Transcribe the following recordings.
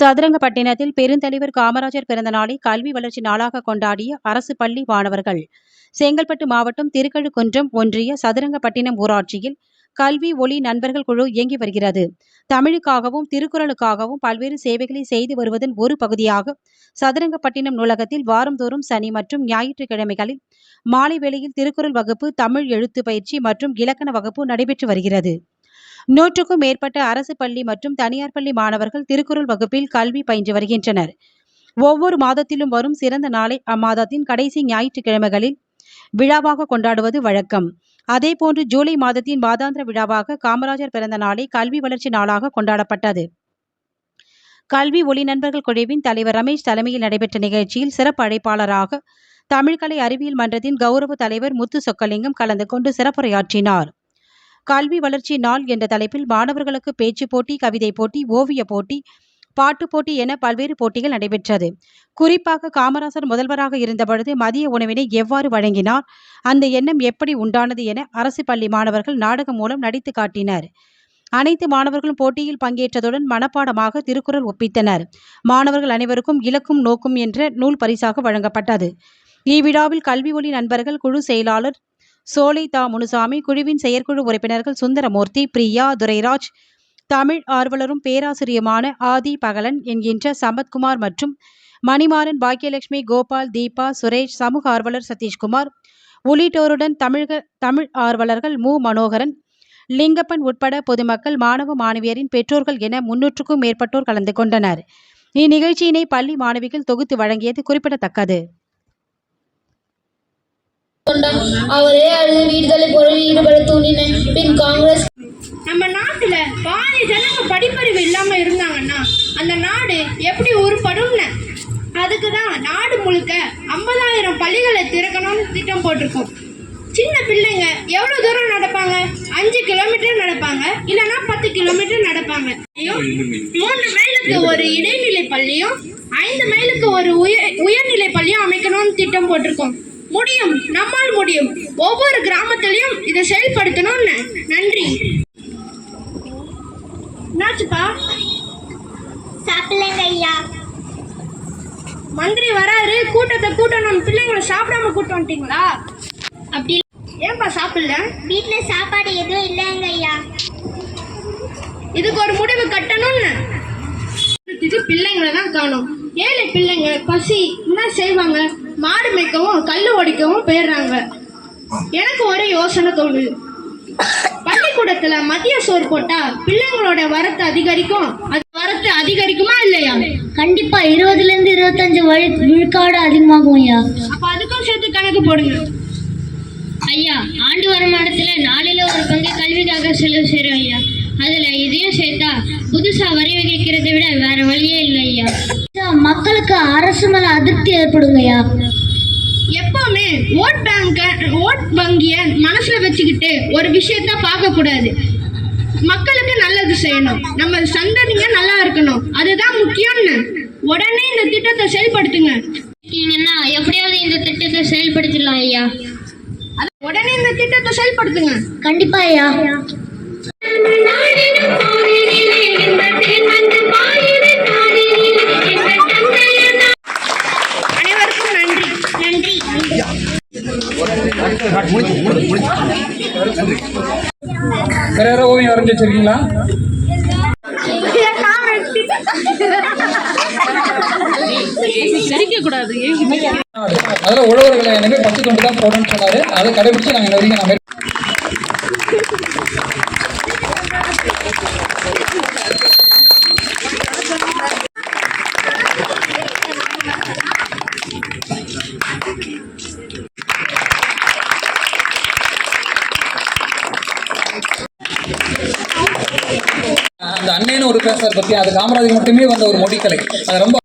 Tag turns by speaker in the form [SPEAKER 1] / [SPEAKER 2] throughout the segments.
[SPEAKER 1] சதுரங்கப்பட்டினத்தில் பெருந்தலைவர் காமராஜர் பிறந்த நாளை கல்வி வளர்ச்சி நாளாக கொண்டாடிய அரசு பள்ளி மாணவர்கள். செங்கல்பட்டு மாவட்டம் திருக்கழுக்குன்றம் ஒன்றிய சதுரங்கப்பட்டினம் ஊராட்சியில் கல்வி ஒளி நண்பர்கள் குழு இயங்கி வருகிறது. தமிழுக்காகவும் திருக்குறளுக்காகவும் பல்வேறு சேவைகளை செய்து வருவதன் ஒரு பகுதியாக சதுரங்கப்பட்டினம் நூலகத்தில் வாரந்தோறும் சனி மற்றும் ஞாயிற்றுக்கிழமைகளில் மாலை வேளையில் திருக்குறள் வகுப்பு தமிழ் எழுத்து பயிற்சி மற்றும் இலக்கண வகுப்பு நடைபெற்று வருகிறது. நூற்றுக்கும் மேற்பட்ட அரசு பள்ளி மற்றும் தனியார் பள்ளி மாணவர்கள் திருக்குறள் வகுப்பில் கல்வி பயின்று வருகின்றனர். ஒவ்வொரு மாதத்திலும் வரும் சிறந்த நாளை அம்மாதத்தின் கடைசி ஞாயிற்றுக்கிழமைகளில் விழாவாக கொண்டாடுவது வழக்கம். அதேபோன்று ஜூலை மாதத்தின் மாதாந்திர விழாவாக காமராஜர் பிறந்த நாளை கல்வி வளர்ச்சி நாளாக கொண்டாடப்பட்டது. கல்வி ஒளி நண்பர்கள் குழுவின் தலைவர் ரமேஷ் தலைமையில் நடைபெற்ற நிகழ்ச்சியில் சிறப்பு அழைப்பாளராக தமிழ்கலை அறிவியல் மன்றத்தின் கௌரவ தலைவர் முத்து சொக்கலிங்கம் கலந்து கொண்டு சிறப்புரையாற்றினார். கல்வி வளர்ச்சி நாள் என்ற தலைப்பில் மாணவர்களுக்கு பேச்சு போட்டி கவிதை போட்டி ஓவிய போட்டி பாட்டு போட்டி என பல்வேறு போட்டிகள் நடைபெற்றது. குறிப்பாக காமராசர் முதல்வராக இருந்தபொழுது மதிய உணவினை எவ்வாறு வழங்கினார் அந்த எண்ணம் எப்படி உண்டானது என அரசு பள்ளி மாணவர்கள் நாடகம் மூலம் நடித்து காட்டினர். அனைத்து மாணவர்களும் போட்டியில் பங்கேற்றதுடன் மனப்பாடமாக திருக்குறள் ஒப்பித்தனர். மாணவர்கள் அனைவருக்கும் இலக்கும் நோக்கும் என்ற நூல் பரிசாக வழங்கப்பட்டது. இவ்விழாவில் கல்வி ஒளி நண்பர்கள் குழு செயலாளர் சோலை தா முனுசாமி குழுவின் செயற்குழு உறுப்பினர்கள் சுந்தரமூர்த்தி பிரியா துரைராஜ் தமிழ் ஆர்வலரும் பேராசிரியருமான ஆதி பகலன் என்கின்ற சம்பத்குமார் மற்றும் மணிமாறன் பாக்கியலட்சுமி கோபால் தீபா சுரேஷ் சமூக ஆர்வலர் சதீஷ்குமார் உள்ளிட்டோருடன் தமிழக தமிழ் ஆர்வலர்கள் மு. மனோகரன் லிங்கப்பன் உட்பட பொதுமக்கள் மாணவ மாணவியரின் பெற்றோர்கள் என முன்னூற்றுக்கும் மேற்பட்டோர் கலந்து கொண்டனர். இந்நிகழ்ச்சியினை பள்ளி மாணவிகள் தொகுத்து வழங்கியது குறிப்பிடத்தக்கது.
[SPEAKER 2] கொண்டான் அவரே அழுது வீடுகளை பொருளில் ஈடுபட தூண்டினேன் பின் காங்கிரஸ்
[SPEAKER 3] நம்ம நாட்டுல பாதி ஜனங்க படிப்பறிவு இல்லாம இருந்தாங்கன்னா அந்த நாடு எப்படி உருப்படும்னு அதுக்கு தான் நாடு முழுக்க ஐம்பதாயிரம் பள்ளிகளை திறக்கணும்னு திட்டம் போட்டிருக்கோம். சின்ன பிள்ளைங்க எவ்வளோ தூரம் நடப்பாங்க? அஞ்சு கிலோமீட்டர் நடப்பாங்க. இல்லைன்னா பத்து கிலோமீட்டர் நடப்பாங்க. ஐயும், மூன்று மைலுக்கு ஒரு இடைநிலை பள்ளியும் ஐந்து மைலுக்கு ஒரு உயர் உயர்நிலை பள்ளியும் அமைக்கணும்னு திட்டம் போட்டிருக்கோம். முடியும். நம்மால் முடியும். ஒவ்வொரு கிராமத்திலையும் இதை செயல்படுத்தணும்னு. நன்றி. என்னாச்சுப்பா?
[SPEAKER 2] சாப்பிடலங்க ஐயா.
[SPEAKER 3] மந்திரி வராரு. கூட்டத்தை கூட்டணும். பிள்ளைங்களை சாப்பிடாம கூட்டு வந்துட்டீங்களா?
[SPEAKER 2] அப்படி
[SPEAKER 3] ஏன்பா சாப்பிடல?
[SPEAKER 2] வீட்டில் சாப்பாடு எதுவும் இல்லைங்க ஐயா.
[SPEAKER 3] இதுக்கு ஒரு முடிவு கட்டணும்னு. இது பிள்ளைங்களை தான் காணும். ஏழை பிள்ளைங்க பசி என்ன செய்வாங்க? மாடு மேய்க்கவும் கல் ஒடிக்கவும் போயிடுறாங்க. எனக்கு ஒரு யோசனை தோணுது. பள்ளிக்கூடத்துல மதிய சோறு போட்டா பிள்ளைங்களோட வரத்து அதிகரிக்கும்? அது வரத்து அதிகரிக்குமா இல்லையா?
[SPEAKER 2] கண்டிப்பா இருபதுல இருந்து இருபத்தஞ்சு வழி விழுக்காடு அதிகமாகும் ஐயா
[SPEAKER 3] அப்ப அதுக்கும் சேர்த்து கணக்கு போடுங்க.
[SPEAKER 2] ஐயா ஆண்டு வருமானத்துல நாளில ஒரு பங்கு கல்விக்காக செலவு செய்றோம் ஐயா. அதுல இதையும் சேர்த்தா புதுசா வரி வகிக்கிறத விட வேற வழியே இல்லை ஐயா மக்களுக்கு அரசு மேல அதிருப்தி ஏற்படுங்க ஐயா
[SPEAKER 3] எப்பவுமே ஓட் பேங்க ஓட் வங்கிய மனசுல வச்சுக்கிட்டு ஒரு விஷயத்த பார்க்க கூடாது. மக்களுக்கு நல்லது செய்யணும். நம்ம சந்ததிங்க நல்லா இருக்கணும். அதுதான் முக்கியம்னு. உடனே இந்த திட்டத்தை செயல்படுத்துங்க.
[SPEAKER 2] எப்படியாவது இந்த திட்டத்தை செயல்படுத்திடலாம் ஐயா.
[SPEAKER 3] உடனே இந்த திட்டத்தை செயல்படுத்துங்க.
[SPEAKER 2] கண்டிப்பா ஐயா.
[SPEAKER 4] வேற யாரோ ஓவியம் வரைஞ்சி வச்சிருக்கீங்களா? அதில் உழவர்களை எனவே பத்து தொண்டு தான் போடணும்னு சொன்னாரு. அதை கடைபிடிச்சு நாங்கள் இந்த வரைக்கும் நாங்கள் அந்த அண்ணன் ஒரு பேசுறத பத்தி அது காமராஜர் மட்டுமே வந்த ஒரு மொழிக்கலை. அது ரொம்ப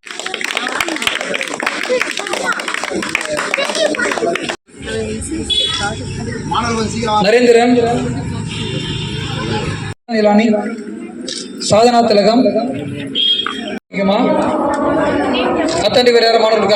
[SPEAKER 4] நரேந்திரன் இலானி சாதனா திலகம் முக்கியமா அத்தனை பேர் யாரும் மாணவர்களுக்கு